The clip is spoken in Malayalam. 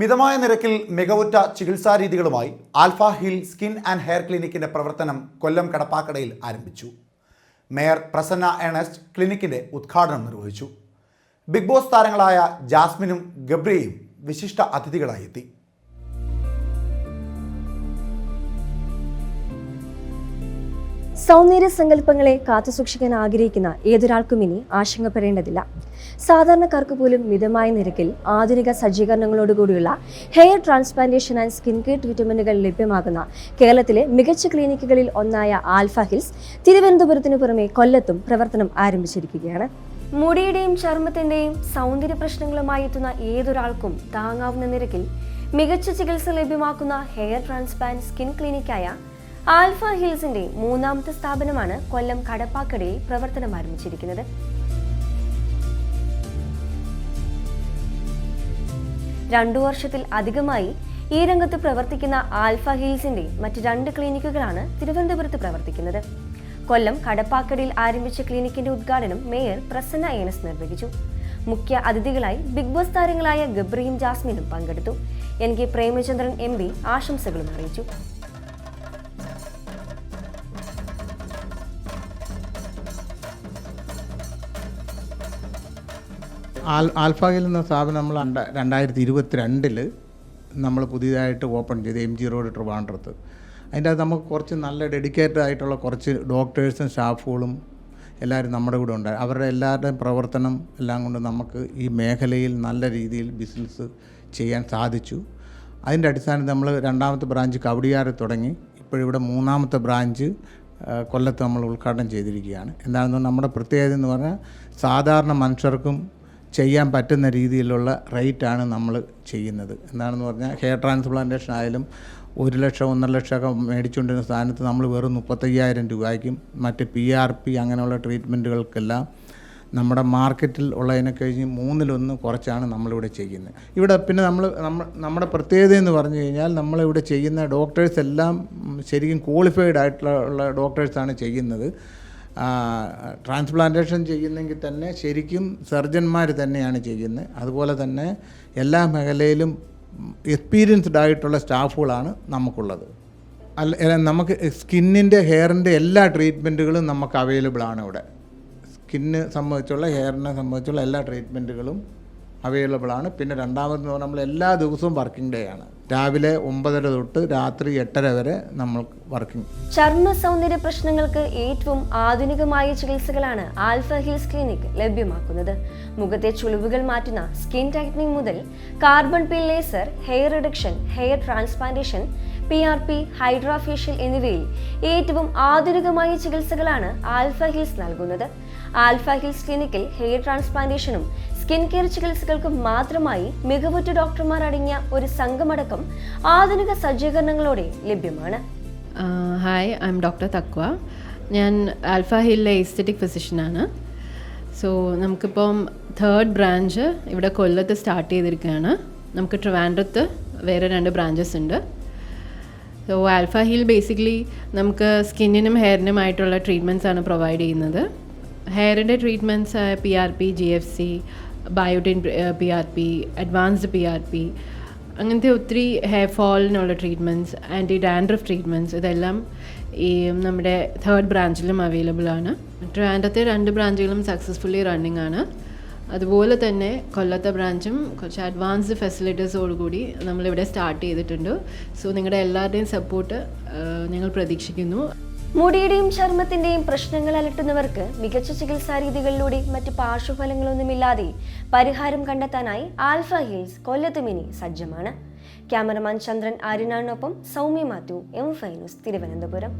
മിതമായ നിരക്കിൽ മികവുറ്റ ചികിത്സാ രീതികളുമായി Alpha Hill skin and hair ക്ലിനിക്കിന്റെ പ്രവർത്തനം കൊല്ലം കടപ്പാക്കടയിൽ ആരംഭിച്ചു. മേയർ പ്രസന്ന ഏണസ്റ്റ് ക്ലിനിക്കിന്റെ ഉദ്ഘാടനം നിർവഹിച്ചു. ബിഗ് ബോസ് താരങ്ങളായ ജാസ്മിനും ഗബ്രിയയും വിശിഷ്ട അതിഥികളായി എത്തി. സൗന്ദര്യ സങ്കല്പങ്ങളെ കാത്തുസൂക്ഷിക്കാൻ ആഗ്രഹിക്കുന്ന ഏതൊരാൾക്കും ഇനി ആശങ്കപ്പെടേണ്ടതില്ല സാധാരണക്കാർക്ക് പോലും മിതമായ നിരക്കിൽ ആധുനിക സജ്ജീകരണങ്ങളോടുകൂടിയുള്ള hair transplantation and skin care ട്രീറ്റ്മെന്റുകൾ ലഭ്യമാകുന്ന കേരളത്തിലെ മികച്ച ക്ലിനിക്കുകളിൽ ഒന്നായ ആൽഫ ഹിൽസ് തിരുവനന്തപുരത്തിനു പുറമെ കൊല്ലത്തും പ്രവർത്തനം ആരംഭിച്ചിരിക്കുകയാണ്. മുടിയുടെയും ചർമ്മത്തിന്റെയും സൗന്ദര്യ പ്രശ്നങ്ങളുമായി എത്തുന്ന ഏതൊരാൾക്കും താങ്ങാവുന്ന നിരക്കിൽ മികച്ച ചികിത്സ ലഭ്യമാക്കുന്ന ഹെയർ ട്രാൻസ്പ്ലാന്റ് സ്കിൻ ക്ലിനിക്കായ ആൽഫ ഹിൽസിന്റെ മൂന്നാമത്തെ സ്ഥാപനമാണ് കൊല്ലം കടപ്പാക്കടയിൽ പ്രവർത്തനം ആരംഭിച്ചിരിക്കുന്നത്. രണ്ടു വർഷത്തിൽ അധികമായി ഈ രംഗത്ത് പ്രവർത്തിക്കുന്ന ആൽഫ ഹിൽസിന്റെ മറ്റ് രണ്ട് ക്ലിനിക്കുകളാണ് തിരുവനന്തപുരത്ത് പ്രവർത്തിക്കുന്നത്. കൊല്ലം കടപ്പാക്കടയിൽ ആരംഭിച്ച ക്ലിനിക്കിന്റെ ഉദ്ഘാടനം മേയർ പ്രസന്ന ഏനസ് നിർവഹിച്ചു. മുഖ്യ അതിഥികളായി ബിഗ് ബോസ് താരങ്ങളായ ഗബ്രിയും ജാസ്മിനും പങ്കെടുത്തു. എൻ കെ പ്രേമചന്ദ്രൻ എം ആശംസകളും അറിയിച്ചു. ആൽ എന്ന സ്ഥാപനം നമ്മൾ രണ്ട രണ്ടായിരത്തി ഇരുപത്തിരണ്ടിൽ നമ്മൾ പുതിയതായിട്ട് ഓപ്പൺ ചെയ്ത് എം ജി റോഡ് ട്രിവാൻഡ്രത്ത്. അതിന്റെ അകത്ത് നമുക്ക് കുറച്ച് നല്ല ഡെഡിക്കേറ്റഡ് ആയിട്ടുള്ള കുറച്ച് ഡോക്ടേഴ്സും സ്റ്റാഫുകളും എല്ലാവരും നമ്മുടെ കൂടെ ഉണ്ട്. അവരുടെ എല്ലാവരുടെയും പ്രവർത്തനം എല്ലാം കൊണ്ട് നമുക്ക് ഈ മേഖലയിൽ നല്ല രീതിയിൽ ബിസിനസ് ചെയ്യാൻ സാധിച്ചു. അതിന്റെ അടിസ്ഥാനത്തിൽ നമ്മൾ രണ്ടാമത്തെ ബ്രാഞ്ച് കവടിയാറ് തുടങ്ങി. ഇപ്പോഴിവിടെ മൂന്നാമത്തെ ബ്രാഞ്ച് കൊല്ലത്ത് നമ്മൾ ഉദ്ഘാടനം ചെയ്തിരിക്കുകയാണ്. എന്താണെന്ന് നമ്മുടെ പ്രത്യേകത എന്ന് പറഞ്ഞാൽ സാധാരണ മനുഷ്യർക്കും ചെയ്യാൻ പറ്റുന്ന രീതിയിലുള്ള റേറ്റാണ് നമ്മൾ ചെയ്യുന്നത്. എന്താണെന്ന് പറഞ്ഞാൽ ഹെയർ ട്രാൻസ്പ്ലാന്റേഷൻ ആയാലും ഒരു ലക്ഷം ഒന്നര ലക്ഷമൊക്കെ മേടിച്ചുകൊണ്ടിരുന്ന സ്ഥാനത്ത് നമ്മൾ വെറും മുപ്പത്തയ്യായിരം രൂപയ്ക്കും മറ്റ് പി ആർ പി അങ്ങനെയുള്ള ട്രീറ്റ്മെന്റുകൾക്കെല്ലാം നമ്മുടെ മാർക്കറ്റിൽ ഉള്ളതിനെ കഴിഞ്ഞ് മൂന്നിലൊന്ന് കുറച്ചാണ് നമ്മളിവിടെ ചെയ്യുന്നത്. ഇവിടെ പിന്നെ നമ്മൾ നമ്മുടെ പ്രത്യേകത എന്ന് പറഞ്ഞു കഴിഞ്ഞാൽ നമ്മളിവിടെ ചെയ്യുന്ന ഡോക്ടേഴ്സ് എല്ലാം ശരിക്കും ക്വാളിഫൈഡ് ആയിട്ടുള്ള ഡോക്ടേഴ്സാണ് ചെയ്യുന്നത്. ട്രാൻസ്പ്ലാന്റേഷൻ ചെയ്യുന്നെങ്കിൽ തന്നെ ശരിക്കും സർജന്മാർ തന്നെയാണ് ചെയ്യുന്നത്. അതുപോലെ തന്നെ എല്ലാ മേഖലയിലും എക്സ്പീരിയൻസ്ഡ് ആയിട്ടുള്ള സ്റ്റാഫുകളാണ് നമുക്കുള്ളത്. അല്ല നമുക്ക് സ്കിന്നിന്റെ ഹെയറിന്റെ എല്ലാ ട്രീറ്റ്മെന്റുകളും നമുക്ക് അവൈലബിൾ ആണ് ഇവിടെ. സ്കിന്ന് സംബന്ധിച്ചുള്ള ഹെയറിനെ സംബന്ധിച്ചുള്ള എല്ലാ ട്രീറ്റ്മെന്റുകളും അവൈലബിൾ ആണ്. പിന്നെ രണ്ടാമതെന്ന് പറഞ്ഞാൽ നമ്മൾ എല്ലാ ദിവസവും വർക്കിംഗ് ഡേ ആണ്. രാവിലെ ഒമ്പതര തൊട്ട് രാത്രി എട്ടര വരെ നമ്മൾ വർക്കിംഗ് ചർമ്മ സൗന്ദര്യ പ്രശ്നങ്ങൾക്ക് ഏറ്റവും ആധുനികമായ ചികിത്സകളാണ് ആൽഫ ഹിൽസ് ക്ലിനിക് ലഭ്യമാക്കുന്നത്. മുഖത്തെ ചുളിവുകൾ മാറ്റുന്ന സ്കിൻ ടൈറ്റനിങ് മുതൽ carbon P laser hair reduction hair transplantation P R P hydrafacial എന്നിവയിൽ ഏറ്റവും ആധുനികമായ ചികിത്സകളാണ് ആൽഫ ഹിൽസ് നൽകുന്നത്. ആൽഫ ഹിൽസ് ക്ലിനിക്കിൽ ഹെയർ ട്രാൻസ്പ്ലാന്റേഷനും സ്കിൻ കെയർ ചികിത്സകൾക്ക് മാത്രമായി മികവുറ്റ ഡോക്ടർമാർ അടങ്ങിയ ഒരു സംഘമടക്കം ആധുനിക സജ്ജീകരണങ്ങളോടെ ലഭ്യമാണ്. Hi I M doctor Taqwa ഞാൻ ആൽഫ ഹില്ലിലെ എസ്തെറ്റിക് ഫിസിഷ്യനാണ് സോ നമുക്കിപ്പം തേർഡ് ബ്രാഞ്ച് ഇവിടെ കൊല്ലത്ത് സ്റ്റാർട്ട് ചെയ്തിരിക്കുകയാണ്. നമുക്ക് ട്രിവാൻഡ്രത്ത് വേറെ രണ്ട് ബ്രാഞ്ചസ് ഉണ്ട്. സോ ആൽഫ ഹിൽ ബേസിക്കലി നമുക്ക് സ്കിന്നിനും ഹെയറിനുമായിട്ടുള്ള ട്രീറ്റ്മെന്റ്സ് ആണ് പ്രൊവൈഡ് ചെയ്യുന്നത്. ഹെയറിന്റെ treatments P R P G F C biotin P R P advanced P R P അങ്ങനത്തെ ഒത്തിരി ഹെയർ ഫോളിനുള്ള ട്രീറ്റ്മെന്റ്സ് ആന്റി ഡാൻഡ്രഫ് ട്രീറ്റ്മെന്റ്സ് ഇതെല്ലാം ഈ നമ്മുടെ തേർഡ് ബ്രാഞ്ചിലും അവൈലബിൾ ആണ്. ട്രിവാൻഡ്രത്തെ രണ്ട് ബ്രാഞ്ചുകളും സക്സസ്ഫുള്ളി റണ്ണിങ് ആണ്. അതുപോലെ തന്നെ കൊല്ലത്തെ ബ്രാഞ്ചും കുറച്ച് അഡ്വാൻസ്ഡ് ഫെസിലിറ്റീസോടുകൂടി നമ്മളിവിടെ സ്റ്റാർട്ട് ചെയ്തിട്ടുണ്ട്. സോ നിങ്ങളുടെ എല്ലാവരുടെയും സപ്പോർട്ട് ഞങ്ങൾ പ്രതീക്ഷിക്കുന്നു. മുടിയുടെയും ചർമ്മത്തിന്റെയും പ്രശ്നങ്ങൾ അലട്ടുന്നവർക്ക് മികച്ച ചികിത്സാ രീതികളിലൂടെ മറ്റ് പാർശ്വഫലങ്ങളൊന്നുമില്ലാതെ പരിഹാരം കണ്ടെത്താനായി ആൽഫ ഹിൽസ് കൊല്ലത്തുമിനി സജ്ജമാണ്. ക്യാമറമാൻ ചന്ദ്രൻ ആര്യനാണിനൊപ്പം സൗമ്യ മാത്യു എം ഫൈനൂസ് തിരുവനന്തപുരം.